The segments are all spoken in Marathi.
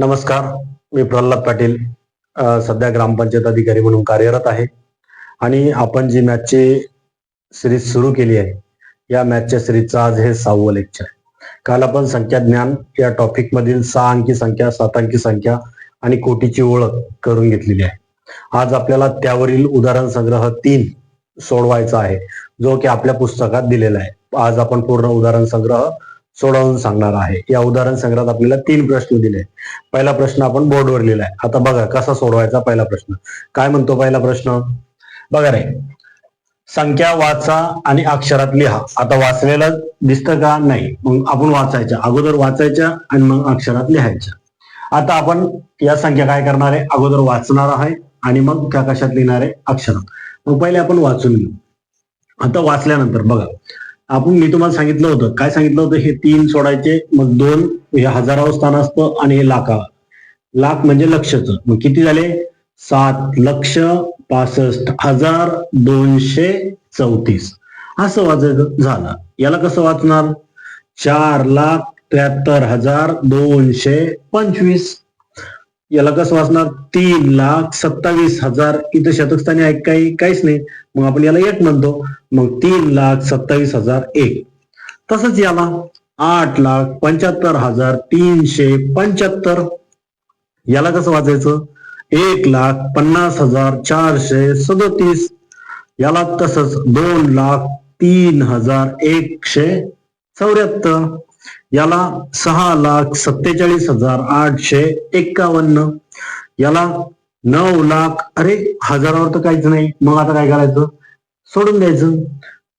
नमस्कार मी प्रल्हाद पाटील सध्या ग्रामपंचायत अधिकारी म्हणून कार्यरत आहे. आणि आपण जी मॅचची सिरीज सुरू केली आहे या मॅचच्या सिरीजचं आज हे सहावं लेक्चर काल आपण संख्या ज्ञान या टॉपिक मधील सहा अंकी संख्या सात अंकी संख्या आणि कोटीची ओळख करून घेतलेली आहे. आज आपल्याला त्यावरील उदाहरण संग्रह तीन सोडवायचा आहे जो की आपल्या पुस्तकात दिलेला आहे. आज आपण पूर्ण उदाहरण संग्रह सोडवून सांगणार आहे. या उदाहरण संग्रहात आपल्याला तीन प्रश्न दिले. पहिला प्रश्न आपण बोर्डवर लिहिलाय. आता बघा कसा सोडवायचा पहिला प्रश्न? काय म्हणतो पहिला प्रश्न? बघा रे. संख्या वाचा आणि अक्षरात लिहा. आता वाचलेलं दिसतं का? नाही. मग आपण वाचायच्या अगोदर वाचायच्या आणि मग अक्षरात लिहायच्या. आता आपण या संख्या काय करणार आहे? अगोदर वाचणार आहे आणि मग त्या कशात लिहिणार आहे? अक्षरात. मग पहिले आपण वाचून घेऊ. आता वाचल्यानंतर बघा. आपण मी तुम्हाला सांगितलं होतं. काय सांगितलं होतं? हे तीन सोडायचे मग दोन हे हजारावं स्थान असतं आणि हे लाखा लाख म्हणजे लक्षच. मग किती झाले? सात लक्ष पासष्ट हजार दोनशे चौतीस. असं वाचायचं झालं. याला कसं वाचणार? चार लाख त्र्याहत्तर हजार दोनशे पंचवीस. याला कसं वाचणार? तीन लाख सत्तावीस हजार इथं शतकस्थानी आहे काही काहीच नाही. मग आपण याला एक म्हणतो. मग तीन लाख सत्तावीस हजार एक. तसंच याला आठ लाख पंच्याहत्तर हजार तीनशे पंच्याहत्तर. याला कसं वाचायचं? एक लाख पन्नास हजार चारशे सदोतीस. याला तसंच दोन लाख तीन हजार एकशे चौऱ्याहत्तर. याला सहा लाख सत्तेचाळीस हजार आठशे एक्कावन्न. याला नऊ लाख अरे हजारावर तर काहीच नाही. मग आता काय करायचं? सोडून द्यायचं.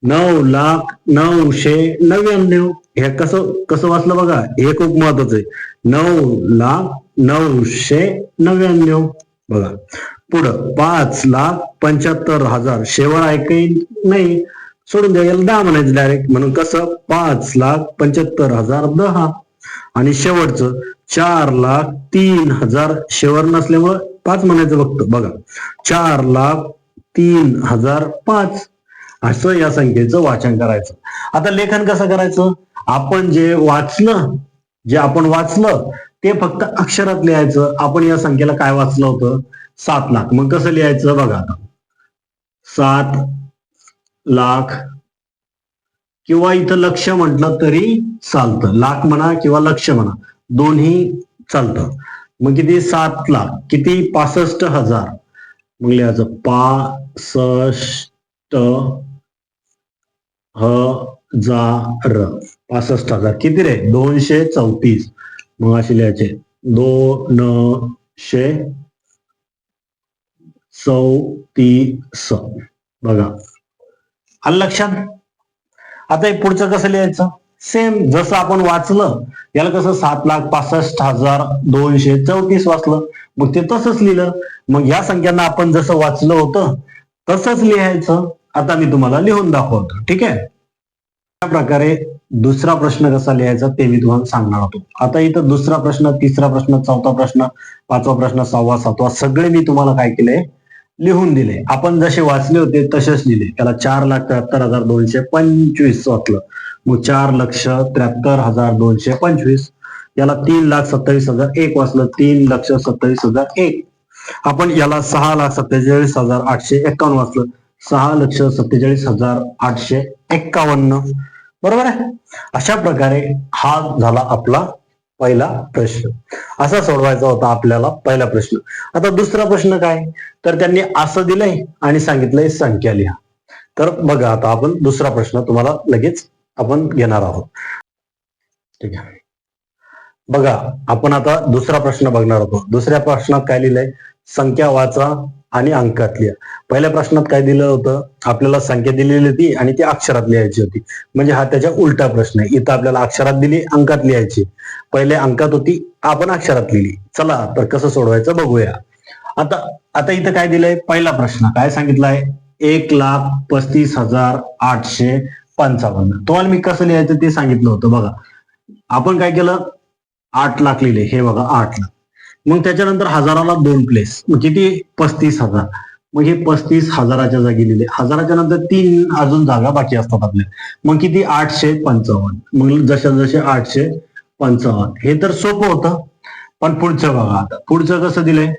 नऊ लाख नऊशे नव्याण्णव. हे कसं कसं वाचलं बघा? हे खूप महत्वाचं आहे. नऊ लाख नऊशे नव्याण्णव. बघा. पुढं पाच लाख पंच्याहत्तर हजार. शेवट ऐकेल नाही. सोडून द्या. याला दहा म्हणायचं डायरेक्ट म्हणून कसं? पाच लाख पंच्याहत्तर हजार दहा. आणि शेवटचं चार लाख तीन हजार शेवर नसल्यामुळं पाच म्हणायचं फक्त. बघा. चार लाख तीन हजार पाच. असं या संख्येचं वाचन करायचं. आता लेखन कसं करायचं? आपण जे वाचलं जे आपण वाचलं ते फक्त अक्षरात लिहायचं. आपण या संख्येला काय वाचलं होतं? सात लाख. मग कसं लिहायचं? बघा आता. सात लाख किंवा इथं लक्ष म्हटलं तरी चालतं. लाख म्हणा किंवा लक्ष म्हणा दोन्ही चालतं. मग किती? सात लाख. किती? पासष्ट हजार. मग लिहायचं पासष्ट हजार. पासष्ट हजार. किती रे? दोनशे चौतीस. मग असे लिहायचे दोनशे चौतीस. बघा. आलं लक्षात? आता हे पुढचं कसं लिहायचं? सेम जसं आपण वाचलं याला कसं सात लाख पासष्ट हजार दोनशे चौतीस वाचलं. मग ते तसंच लिहिलं. मग या संख्यांना आपण जसं वाचलं होतं तसंच लिहायचं. आता मी तुम्हाला लिहून दाखवतो. ठीक आहे? त्या प्रकारे दुसरा प्रश्न कसा लिहायचा ते मी तुम्हाला सांगणार होतो. आता इथं दुसरा प्रश्न तिसरा प्रश्न चौथा प्रश्न पाचवा प्रश्न सहावा सातवा सगळे मी तुम्हाला काय केले लिहून दिले. आपण जसे वाचले होते तसेच लिहिले. त्याला चार लाख त्र्याहत्तर हजार दोनशे पंचवीस वाचलं मग चार लक्ष त्र्याहत्तर हजार दोनशे पंचवीस. याला तीन लाख सत्तावीस हजार एक वाचलं. तीन लक्ष सत्तावीस हजार एक. आपण याला सहा लाख सत्तेचाळीस हजार आठशे एक्कावन्न वाचलं. सहा लक्ष सत्तेचाळीस हजार आठशे एक्कावन्न. बरोबर आहे? अशा प्रकारे हा झाला आपला पहिला प्रश्न. असा सोडवायचा होता आपल्याला पहिला प्रश्न. आता दुसरा प्रश्न काय? तर त्यांनी असं दिलंय आणि सांगितलंय संख्या लिहा. तर बघा आता आपण दुसरा प्रश्न तुम्हाला लगेच आपण घेणार आहोत. ठीक आहे. बघा आपण आता दुसरा प्रश्न बघणार आहोत. दुसऱ्या प्रश्नात काय लिहिलंय? संख्या वाचा आणि अंकात लिहा. पहिल्या प्रश्नात काय दिलं होतं? आपल्याला संख्या दिलेली होती आणि ती अक्षरात लिहायची होती. म्हणजे हा त्याच्या उलटा प्रश्न आहे. इथं आपल्याला अक्षरात दिली अंकात लिहायची. पहिले अंकात होती आपण अक्षरात लिहिली. चला तर कसं सोडवायचं बघूया. आता आता इथं काय दिलंय? पहिला प्रश्न काय सांगितलाय? एक लाख पस्तीस हजार आठशे पंचावन्न. तुम्हाला मी कसं लिहायचं ते सांगितलं होतं बघा. आपण काय केलं? आठ लाख लिहिले. हे बघा आठ लाख. मग त्याच्यानंतर हजाराला दोन प्लेस मग किती? पस्तीस हजार. मग हे पस्तीस हजाराच्या जागी लिहिले. हजाराच्या नंतर तीन अजून जागा बाकी असतात आपल्या. मग किती? आठशे पंचावन्न. मग जशा जसे आठशे पंचावन्न. हे तर सोपं होतं. पण पुढचं बघा आता. पुढचं कसं दिलंय?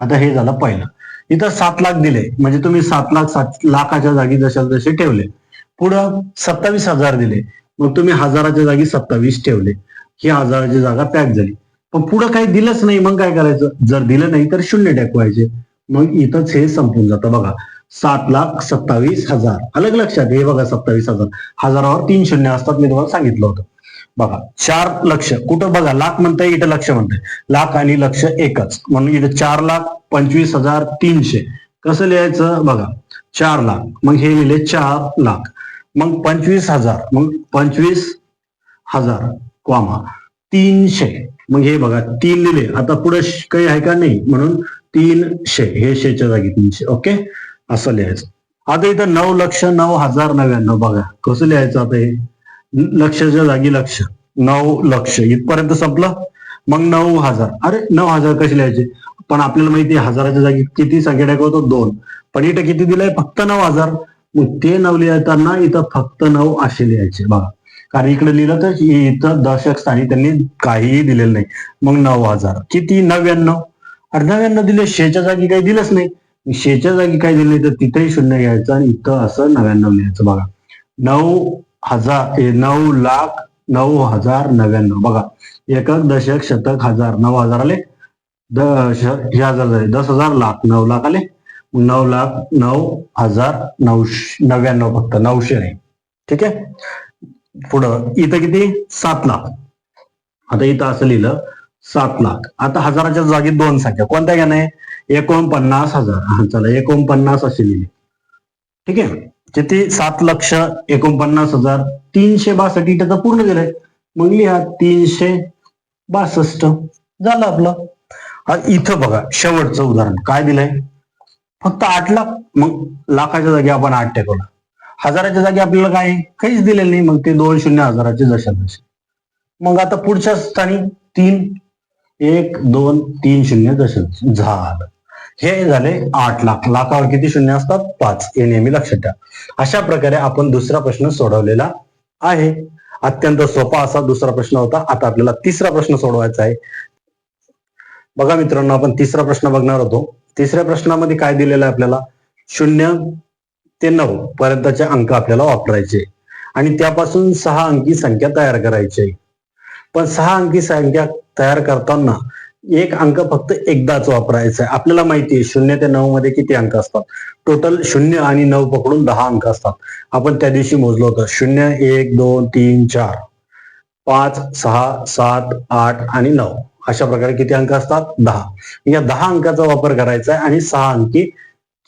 आता हे झालं पहिलं. इथं सात लाख दिले. म्हणजे तुम्ही सात लाख सात लाखाच्या जागी जशा जसे ठेवले. पुढं सत्तावीस हजार दिले. मग तुम्ही हजाराच्या जागी सत्तावीस ठेवले. ही हजाराची जागा पॅक झाली. पण पुढं काही दिलंच नाही मग काय करायचं? जर दिलं नाही तर शून्य टाकवायचे. मग इथंच हे संपून जातं बघा. सात लाख सत्तावीस हजार. अलग लक्षात हे बघा सत्तावीस हजार. हजारावर तीन शून्य असतात मी तुम्हाला सांगितलं होतं. बघा चार लक्ष. कुठं? बघा लाख म्हणताय इथं लक्ष म्हणताय. लाख आणि लक्ष एकच. म्हणून इथं चार लाख पंचवीस हजार तीनशे. कसं लिहायचं? बघा चार लाख. मग हे लिहिले चार लाख. मग पंचवीस हजार. मग पंचवीस हजार क्वामा तीनशे. मग हे बघा तीन लिहिले. आता पुढे काही आहे का नाही? म्हणून तीनशे हे शेच्या जागी तीनशे. ओके? असं लिहायचं. आता इथं नऊ लक्ष नऊ हजार नव्याण्णव बघा. कसं लिहायचं आता हे? लक्षच्या जागी लक्ष. नऊ लक्ष. इथपर्यंत संपलं? मग नऊ हजार. अरे नऊ हजार कसे लिहायचे? पण आपल्याला माहिती हजाराच्या जागी किती संख्या टाकवतो दोन. पण इथं किती दिलंय? फक्त नऊ हजार. मग ते नऊ लिहिताना इथं फक्त नऊ असे लिहायचे. बघा. कारण इकडे लिहिलं तर इथं दशक स्थानी त्यांनी काहीही दिलेलं नाही. मग नऊ हजार. किती? नव्याण्णव. अरे नव्याण्णव दिले शेच्या जागी काही दिलंच नाही. शेच्या जागी काही दिलं नाही तर तिथेही शून्य घ्यायचं आणि इथं असं नव्याण्णव लिहायचं बघा. नऊ हजार नऊ लाख नऊ हजार नव्याण्णव. बघा एकक दशक शतक हजार. नऊ हजार आले. दश हे हजार झाले. दस हजार लाख. नऊ लाख आले. नऊ लाख नऊ हजार नऊशे नव्याण्णव फक्त. नऊशे नाही. ठीक आहे? पुढं. इथं किती? सात लाख. आता इथं असं लिहिलं सात लाख. आता हजाराच्या जागी दोन संख्या. कोणत्या घेणे एकोणपन्नास हजार. हा चला एकोणपन्नास असे लिहिले. ठीक आहे? किती? सात लक्ष एकोणपन्नास हजार. तीनशे बासष्ट इथं पूर्ण दिलंय. मग लिहा तीनशे बासष्ट. झालं आपलं. इथं बघा शेवटचं उदाहरण. काय दिलंय? फक्त आठ लाख. मग लाखाच्या जागी आपण आठ टेकवला. हजाराच्या जागी आपल्याला काय? काहीच दिलेलं नाही. मग ते दोन शून्य हजाराचे जशा तसे. मग आता पुढच्या स्थानी तीन एक दोन तीन शून्य जसे झालं. हे झाले आठ लाख. लाखावर किती शून्य असतात? पाच. हे नेहमी लक्षात ठेवा. अशा प्रकारे आपण दुसरा प्रश्न सोडवलेला आहे. अत्यंत सोपा असा दुसरा प्रश्न होता. आता आपल्याला तिसरा प्रश्न सोडवायचा आहे. बघा मित्रांनो आपण तिसरा प्रश्न बघणार होतो. तिसऱ्या प्रश्नामध्ये काय दिलेलं आहे आपल्याला? शून्य ते नऊ पर्यंतचे अंक आपल्याला वापरायचे. आणि त्यापासून सहा अंकी संख्या तयार करायची. आहे. पण सहा अंकी संख्या तयार करताना एक अंक फक्त एकदाच वापरायचा आहे. आपल्याला माहिती आहे शून्य ते नऊ मध्ये किती अंक असतात? टोटल शून्य आणि नऊ पकडून दहा अंक असतात. आपण त्या दिवशी मोजलो होतं. शून्य एक दोन तीन चार पाच सहा सात आठ आणि नऊ. अशा प्रकारे किती अंक असतात? दहा. या दहा अंकाचा वापर करायचा आहे आणि सहा अंकी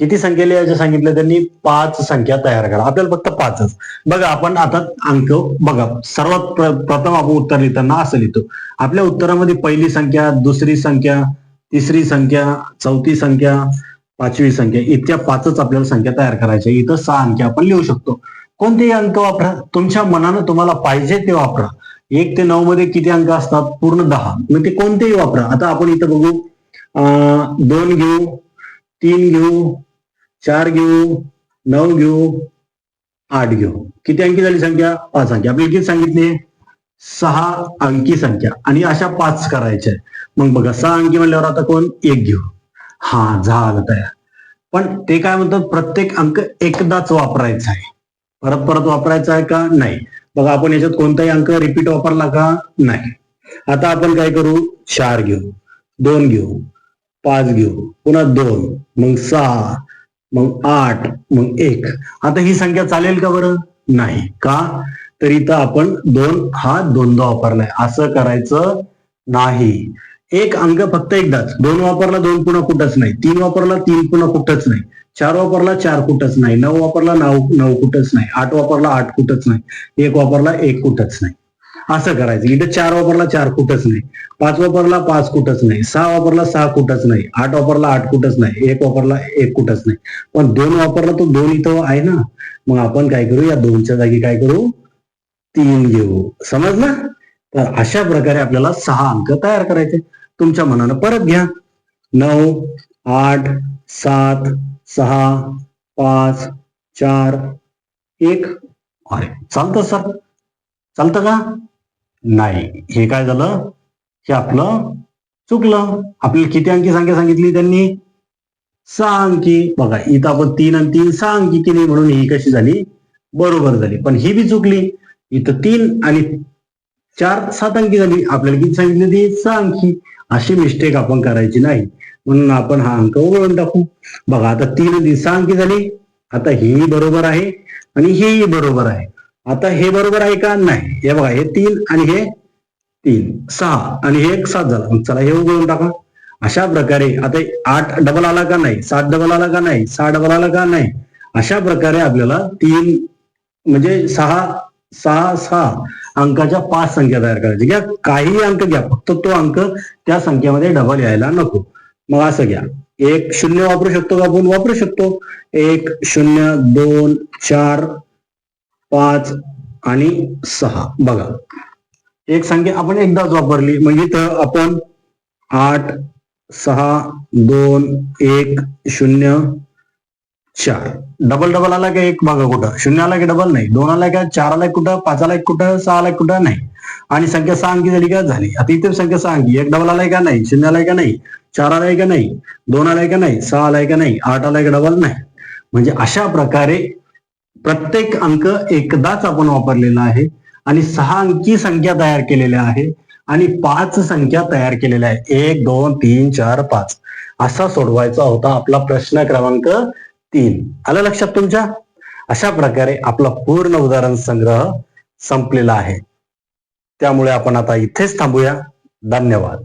किती संख्या लिहायचे सांगितलं? त्यांनी पाच संख्या तयार करा. आपल्याला फक्त पाचच. बघा आपण आता अंक बघा सर्वात प्रथम आपण उत्तर लिहिताना असं लिहितो. आपल्या उत्तरामध्ये पहिली संख्या दुसरी संख्या तिसरी संख्या चौथी संख्या पाचवी संख्या इतक्या पाचच आपल्याला संख्या तयार करायच्या. इथं सहा अंकी आपण लिहू शकतो. कोणतेही अंक वापरा. तुमच्या मनानं तुम्हाला पाहिजे ते वापरा. एक ते नऊ मध्ये किती अंक असतात? पूर्ण दहा. मग ते कोणतेही वापरा. आता आपण इथं बघू. दोन घेऊ तीन घेऊ चार घेऊ नऊ घेऊ आठ घेऊ. किती अंकी झाली संख्या? पाच अंकी. आपल्याला किती सांगितली. सहा अंकी संख्या. आणि अशा पाच करायच्या मग बघा सहा अंकी म्हणल्यावर आता कोण? एक घेऊ. हा झालं तयार. पण ते काय म्हणतात? प्रत्येक अंक एकदाच वापरायचा आहे. परत परत वापरायचा आहे का? नाही. बघा आपण याच्यात कोणताही अंक रिपीट वापरला का? नाही. आता आपण काय करू? चार घेऊ. दोन घेऊ. पाच घेऊ. पुन्हा दोन. मग सहा. मग आठ मग एक. आता ही संख्या चालेल का बरं? नाही. का? तर इथं आपण दोन हा दोनदा वापरलाय. असं करायचं नाही. एक अंक फक्त एकदाच. दोन वापरला दोन पुन्हा कुठंच नाही. तीन वापरला तीन पुन्हा कुठंच नाही. चार वापरला चार कुठंच नाही. नऊ वापरला नऊ नऊ कुठंच नाही. आठ वापरला आठ कुठंच नाही. एक वापरला एक कुठंच नाही. असं करायचं. इथं चार वापरला चार कुठंच नाही. पाच वापरला पाच कुठंच नाही. सहा वापरला सहा कुठंच नाही. आठ वापरला आठ कुठंच नाही. एक वापरला एक कुठंच नाही. पण दोन वापरला तो दोन इथं आहे ना. मग आपण काय करू? या दोनच्या जागी काय करू? तीन घेऊ. समजलं? तर अशा प्रकारे आपल्याला सहा अंक तयार करायचे. तुमच्या मनानं परत घ्या. नऊ आठ सात सहा पाच चार एक. अरे चालतं सर. चालतं का? नाही. हे काय झालं? हे आपलं चुकलं. आपल्याला किती अंकी संख्या सांगितली त्यांनी? सहा अंकी. बघा इथं आपण तीन आणि तीन सहा अंकी केली म्हणून ही कशी झाली? बरोबर झाली. पण ही बी चुकली. इथं तीन आणि चार सात अंकी झाली. आपल्याला किती सांगितली ती सहा अंकी. अशी मिस्टेक आपण करायची नाही. म्हणून आपण हा अंक वळून टाकू. बघा आता तीन आणि सहा अंकी झाली. आता ही बरोबर आहे आणि हेही बरोबर आहे. आता हे बरोबर आहे का? नाही. हे बघा हे तीन आणि हे तीन. सहा आणि हे एक सात झाला. चला हे उघडून टाका. अशा प्रकारे आता आठ डबल आला का नाही? सात डबल आला का नाही? सहा डबल आला का नाही? अशा प्रकारे आपल्याला तीन म्हणजे सहा सहा सहा अंकाच्या पाच संख्या तयार करायची. घ्या काही अंक घ्या. फक्त तो अंक त्या संख्येमध्ये डबल यायला नको. मग असं घ्या. एक शून्य वापरू शकतो का आपण? वापरू शकतो. एक शून्य दोन चार पाच आणि सहा. बघा. एक संख्या आपण एकदाच वापरली. म्हणजे तर आपण आठ सहा दोन एक शून्य चार. डबल डबल आला का एक बघा कुठं? शून्य आला की डबल नाही. दोन आला का चार आला कुठं? पाच आला कुठं? सहा आला कुठं? नाही. आणि संख्या सहा अंकी झाली का? झाली. आता इथे संख्या सहा अंकी. एक डबल आलाय का? नाही. शून्य आलाय का? नाही. चार आलाय का? नाही. दोन आलाय का? नाही. सहा आलाय का? नाही. आठ आलाय का? डबल नाही. म्हणजे अशा प्रकारे प्रत्येक अंक एकदाच आपण वापरलेला आहे आणि सहा अंकी संख्या तयार केलेल्या आहे आणि पाच संख्या तयार केलेल्या आहे. एक दोन तीन चार पाच. असा सोडवायचा होता आपला प्रश्न क्रमांक तीन. आलं लक्षात तुमच्या? अशा प्रकारे आपला पूर्ण उदाहरण संग्रह संपलेला आहे. त्यामुळे आपण आता इथेच थांबूया. धन्यवाद.